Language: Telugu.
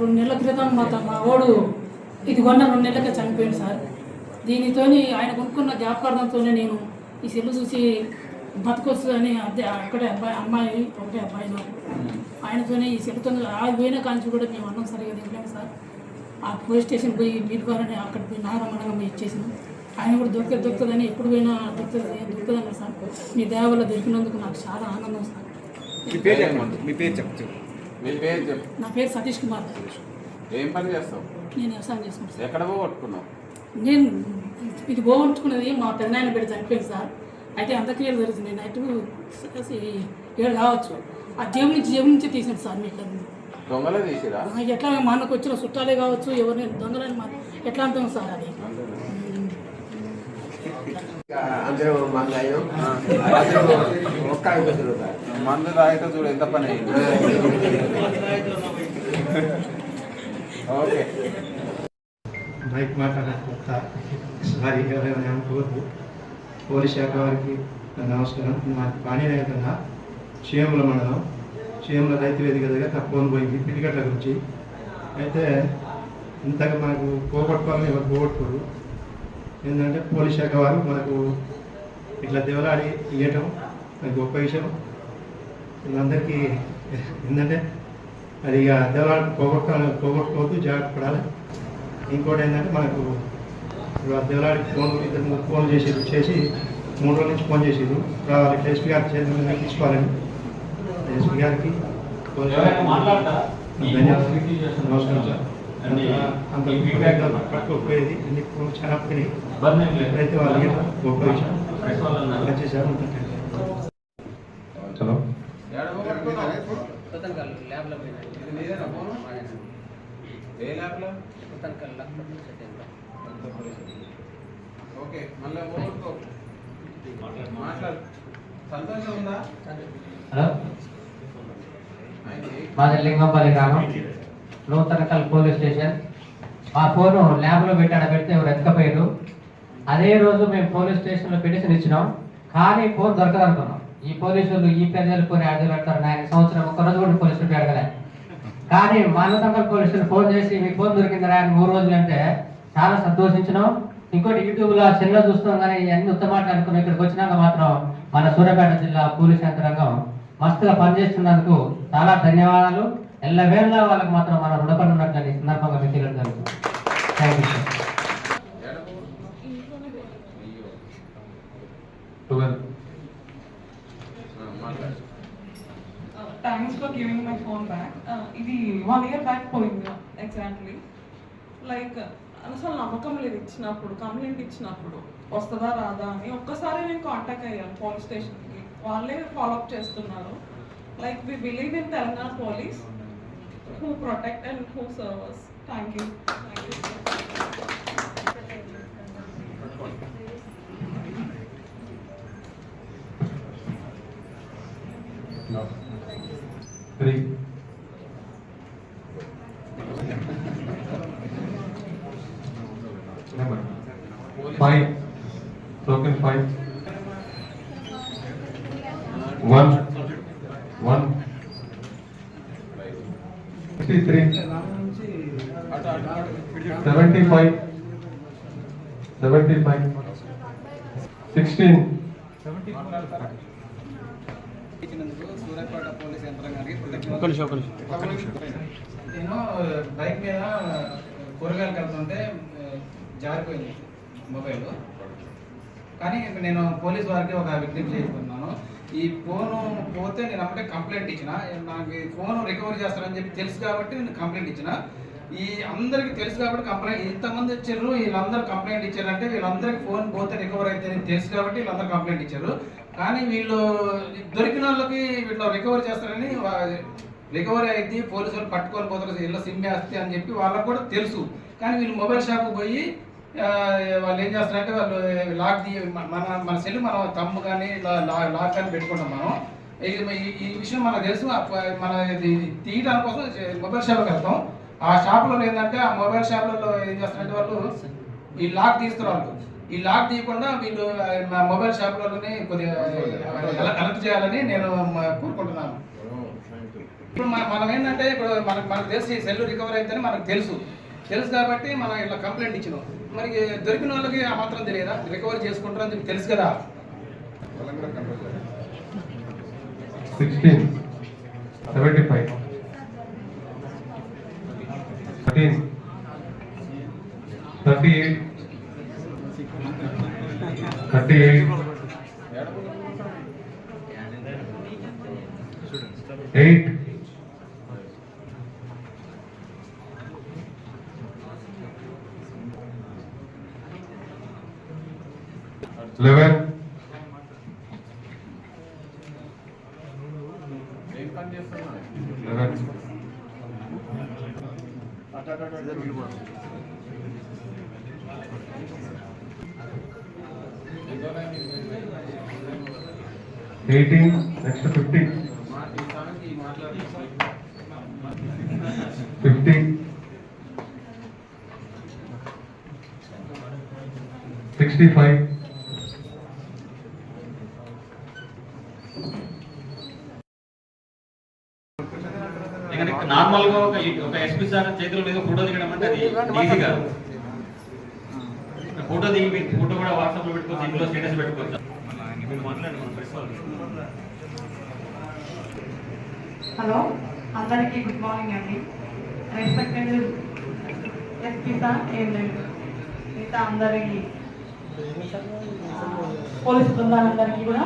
రెండు నెలల క్రితం మా త- మా ఓడు ఇది కొన్న రెండు నెలలకే చనిపోయింది సార్. దీనితోని ఆయన కొనుక్కున్న జ్ఞాపకార్థంతోనే నేను ఈ సెల్లు చూసి బతకొస్తుందని అదే అక్కడే అబ్బాయి అమ్మాయి ఒకటే అబ్బాయి నాకు ఆయనతోనే ఈ సెల్లుతో ఆగిపోయిన పోయిన కాంచి కూడా మేము అన్నం సరిగా తినలేము సార్. ఆ పోలీస్ స్టేషన్ పోయి మీరు అక్కడ పోయి నారమణంగా మేము ఇచ్చేసినాం. ఆయన కూడా దొరికే దొరుకుతుందని ఎప్పుడు పోయినా దొరుకుతుంది దొరుకుతుందన్న సార్. మీ దేవ వల్ల దొరికినందుకు నాకు చాలా ఆనందం సార్. మీ పేరు చెప్పండి. మీ పేరు చెప్పు మీ పేరు చెప్పు. నా పేరు సతీష్ కుమార్. ఏం పని చేస్తావు? నేను వ్యవసాయం చేసుకుంటాను ఎక్కడ పోగొట్టుకున్నావు? నేను ఇది పోగొట్టుకున్నది మా పెద్దనాయన పెట్టి చనిపోయింది సార్. అయితే అంత్యక్రియలు జరుగుతుంది నైట్ ఏడు కావచ్చు ఆ జేబు నుంచి జేబు నుంచి తీసాను సార్ మీకు. దొంగలే తీసిరా ఎట్లా మా అన్నకు వచ్చిన చుట్టాలే కావచ్చు ఎవరిని దొంగలని మా ఎట్లా అంటాం సార్ అది అందరూ మంగాయం? అందరూ ఒక్క కుదురుతారు మందు తాగితే చూడు ఎంత పని ఓకే. బైక్ మాట్లాడకపోతా. సారీ ఎవరైనా అనుకోవద్దు. పోలీస్ శాఖ వారికి నమస్కారం. మా పాణినగర్ చీమల మండలం. చీమల రైతు వేదిక దగ్గర తక్కువ పోయింది పిటికట్ల గురించి. అయితే ఇంతగా మనకు పోగొట్టుకోవాలని ఎవరు పోగొట్టుకోరు. ఏంటంటే పోలీస్ శాఖ వారు మనకు ఇట్లా దేవలాడి ఇవ్వటం అది గొప్ప విషయం వీళ్ళందరికీ ఏంటంటే అది ఇక దేవలాడి పోగొట్టుకోవాలి పోగొట్టుకోవద్దు జాగ్రత్త పడాలి. ఇంకోటి ఏంటంటే మనకు దేవలాడికి ఫోన్ ఇద్దరు ఫోన్ చేసి చేసి మూడు రోజుల నుంచి ఫోన్ చేసిరు రావాలి ఎస్పీ గారి చేతుల మీద తీసుకోవాలని. ఎస్పీ గారికి ధన్యవాదాలు. నమస్కారం సార్. అంత- ఫీడ్బ్యాక్ పట్టుకోకపోయేది అన్ని ఫోన్ చాలా పోయినాయి. అయితే వాళ్ళు వచ్చేసారు హలో ఓకే మళ్ళీ మాట్లాడు సంతోషం ఉందా హలో. మాది లింగంపల్లి గ్రామం. Nuthankal police station. ఆ ఫోను ల్యాబ్లో పెట్టాడ పెడితే ఎవరు ఎత్తకపోయారు. అదే రోజు మేము పోలీస్ స్టేషన్లో పిటిషన్ ఇచ్చినాం. కానీ ఫోన్ దొరకదనుకున్నాం ఈ పోలీసులు ఈ పెద్దలు కొని అడిగి పెడతారు నాకు సంవత్సరం ఒక్క రోజు కూడా పోలీసులు అడగలే కానీ మానవతంగల్ పోలీసులు ఫోన్ చేసి మీ ఫోన్ దొరికిందిరా అని మూడు రోజులు అంటే చాలా సంతోషించినాం. ఇంకోటి యూట్యూబ్లో చిన్న చూస్తాం కానీ ఇవన్నీ ఉత్తమాటలు అనుకున్నాం ఇక్కడికి వచ్చినాక మాత్రం మన సూర్యాపేట జిల్లా పోలీస్ యంత్రాంగం మస్తుగా పనిచేస్తున్నందుకు చాలా ధన్యవాదాలు. ఎల్లవేళ వాళ్ళకి మాత్రం మన రుణపడి ఉన్నట్లని ఈ సందర్భంగా మీకు తెలియడం జరుగుతుంది. Thank you thanks for giving my phone back ఇది వన్ ఇయర్ బ్యాక్ పోయింది ఎగ్జాక్ట్లీ లైక్ అసలు నమ్మకం లేదు ఇచ్చినప్పుడు కంప్లైంట్ ఇచ్చినప్పుడు వస్తుందా రాదా అని ఒక్కసారి నేను కాంటాక్ట్ అయ్యాను పోలీస్ స్టేషన్కి వాళ్ళే ఫాలోఅప్ చేస్తున్నారు. Like we believe in Telangana police who protect and who serve us. Thank you. No. Three. Five. Token five. One. Seventy-five. Sixteen. ఇచ్చినందుకు సూర్యాపేట పోలీస్ యంత్రాంగానికి కృతజ్ఞతలు నేను బైక్ మీద కూరగాయలు ఆ, జారిపోయింది మొబైల్ కానీ నేను పోలీస్ వారికి ఒక విజ్ఞప్తి చేసుకున్నాను ఈ ఫోన్ పోతే నేను అప్పుడే కంప్లైంట్ ఇచ్చిన. నాకు ఈ ఫోన్ రికవరీ చేస్తారని చెప్పి తెలుసు కాబట్టి నేను కంప్లైంట్ ఇచ్చిన. ఈ అందరికీ తెలుసు కాబట్టి కంప్లైంట్ ఇంతమంది ఇచ్చారు వీళ్ళందరూ కంప్లైంట్ ఇచ్చారంటే వీళ్ళందరికీ ఫోన్ పోతే రికవర్ అయితే తెలుసు కాబట్టి వీళ్ళందరూ కంప్లైంట్ ఇచ్చారు. కానీ వీళ్ళు దొరికిన వాళ్ళకి వీళ్ళు రికవర్ చేస్తారని రికవరీ అయితే పోలీసులు పట్టుకొని పోతారు వీళ్ళ సిమ్ వేస్తే అని చెప్పి వాళ్ళకు కూడా తెలుసు. కానీ వీళ్ళు మొబైల్ షాప్కి పోయి వాళ్ళు ఏం చేస్తారంటే వాళ్ళు లాక్ తీ మన మన సెల్ మనం తమ్ము కానీ ఇలా లాక్ కానీ పెట్టుకుంటాం మనం. ఈ- విషయం మనకు తెలుసు మన ఇది తీయడానికి కోసం మొబైల్ షాప్కి వెళ్తాం. ఆ షాప్లో ఏంటంటే ఆ మొబైల్ షాప్లలో ఏం చేస్తారంటే వాళ్ళు ఈ లాక్ వాళ్ళు. ఈ లాక్ తీయకుండా వీళ్ళు మా మొబైల్ షాప్లలోనే కొద్దిగా అలర్ట్ చేయాలని నేను కోరుకుంటున్నాను. ఇప్పుడు మన- ఏంటంటే ఇప్పుడు మనకు మనకు తెలిసి సెల్ రికవర్ అయితేనే మనకు తెలుసు. తెలుసు కాబట్టి మనం ఇట్లా కంప్లైంట్ ఇచ్చినాం. మరి దొరికిన వాళ్ళకి ఆ మాత్రం తెలియదా? రికవర్ చేసుకుంటారని చెప్పి తెలుసు కదా. Sixteen seventy five thirteen thirty eight thirty eight eight eleven ఏం పని చేస్తున్నా లెవెన్ ఎయిటీన్ నెక్స్ట్ ఫిఫ్టీన్ మాట ఈ సాంగ్కి మాట్లాడి ఫిఫ్టీన్ సిక్స్టీ ఫైవ్ నార్మల్గా ఒక ఒక ఎస్పీ సార్ చేతిలో మీద ఫోటో దిగడం అంటే అది ఈజీ కాదు. ఫోటో దిగి మీరు ఫోటో కూడా వాట్సాప్లో పెట్టుకోవచ్చు ఇందులో స్టేటస్ పెట్టుకోవచ్చు. హలో అందరికీ గుడ్ మార్నింగ్ అండి. రెస్పెక్టెడ్ ఎస్పీ సార్ ఏం లేదు. మిగతా అందరి పోలీస్ బృందాలందరికీ కూడా